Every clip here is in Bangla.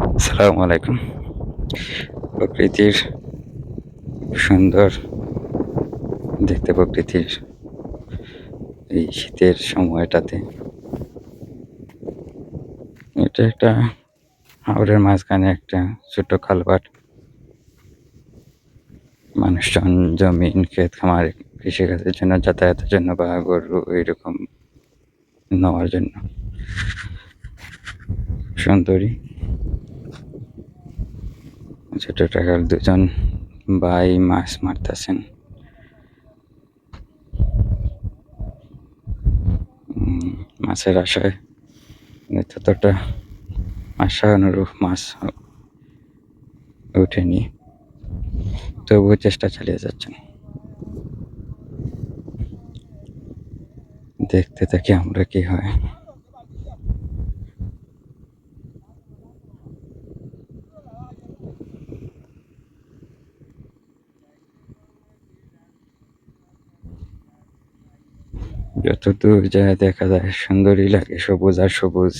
আসসালামু আলাইকুম। প্রকৃতির সুন্দর দেখতে প্রকৃতির এই শীতের সময়টাতে। এটা একটা হাওরের মাঝখানে একটা ছোট খালবাট। মানুষজন জমিন, ক্ষেত, খামার, কৃষিকাজের জন্য, যাতায়াতের জন্য বা গরু এরকম নেওয়ার জন্য। সুন্দরী। ছোট টাকার দুজন ভাই মাছ মারতেছেন। মাছের আশায় ততটা আশা অনুরূপ মাছ ওঠেনি তবুও চেষ্টা চালিয়ে যাচ্ছেন। দেখতে থাকি আমরা কি হয়। যত দূর যায় দেখা যায় সুন্দরই লাগে, সবুজ আর সবুজ।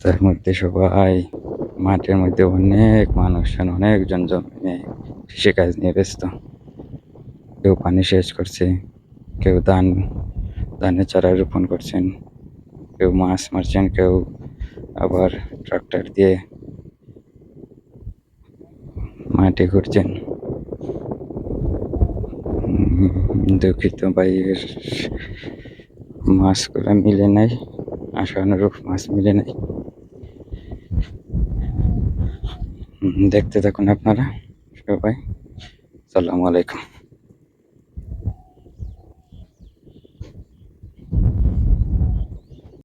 তার মধ্যে সবাই, মাঠের মধ্যে অনেক মানুষজন অনেকজন জমি নিয়ে কৃষিকাজ নিয়ে ব্যস্ত। কেউ পানি সেচ করছে, কেউ ধান, ধানের চারা রোপণ করছেন, কেউ মাছ মারছেন, কেউ আবার ট্রাক্টর দিয়ে মাটি ঘুরছেন। দুঃখিত ভাইয়ের মাছগুলো মিলে নাই, আশানুরূপ মাছ মিলে নাই। দেখতে থাকুন আপনারা সবাই। সালামু আলাইকুম।